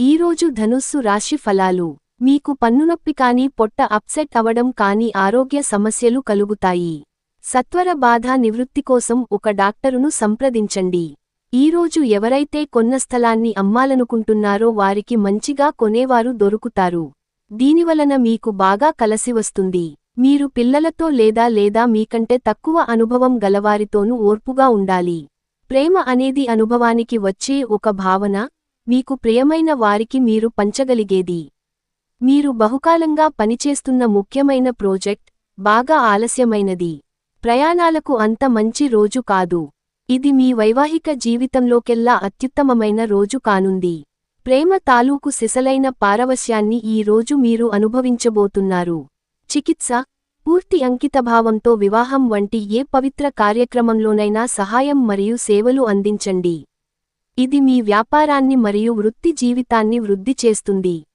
ఈరోజు ధనుస్సు రాశి ఫలాలు. మీకు పన్నునొప్పి కానీ పొట్ట అప్సెట్ అవడం కానీ ఆరోగ్య సమస్యలు కలుగుతాయి. సత్వర బాధ నివృత్తి కోసం ఒక డాక్టరును సంప్రదించండి. ఈరోజు ఎవరైతే కొన్న స్థలాన్ని అమ్మాలనుకుంటున్నారో వారికి మంచిగా కొనేవారు దొరుకుతారు. దీనివలన మీకు బాగా కలసివస్తుంది మీరు పిల్లలతో లేదా లేదా మీకంటే తక్కువ అనుభవం గలవారితోనూ ఓర్పుగా ఉండాలి. ప్రేమ అనేది అనుభవానికి వచ్చే ఒక భావన మీకు ప్రియమైన వారికి మీరు పంచగలిగేది. మీరు బహుకాలంగా పనిచేస్తున్న ముఖ్యమైన ప్రాజెక్ట్ బాగా ఆలస్యమైనది. ప్రయాణాలకు అంత మంచి రోజు కాదు. ఇది మీ వైవాహిక జీవితంలోకెల్లా అత్యుత్తమమైన రోజు కానుంది. ప్రేమ తాలూకు సిసలైన పారవశ్యాన్ని ఈ రోజు మీరు అనుభవించబోతున్నారు. చికిత్స పూర్తి అంకితభావంతో వివాహం వంటి ఏ పవిత్ర కార్యక్రమంలోనైనా సహాయం మరియు సేవలు అందించండి. ఇది మీ వ్యాపారాన్ని మరియు వృత్తి జీవితాన్ని వృద్ధి చేస్తుంది.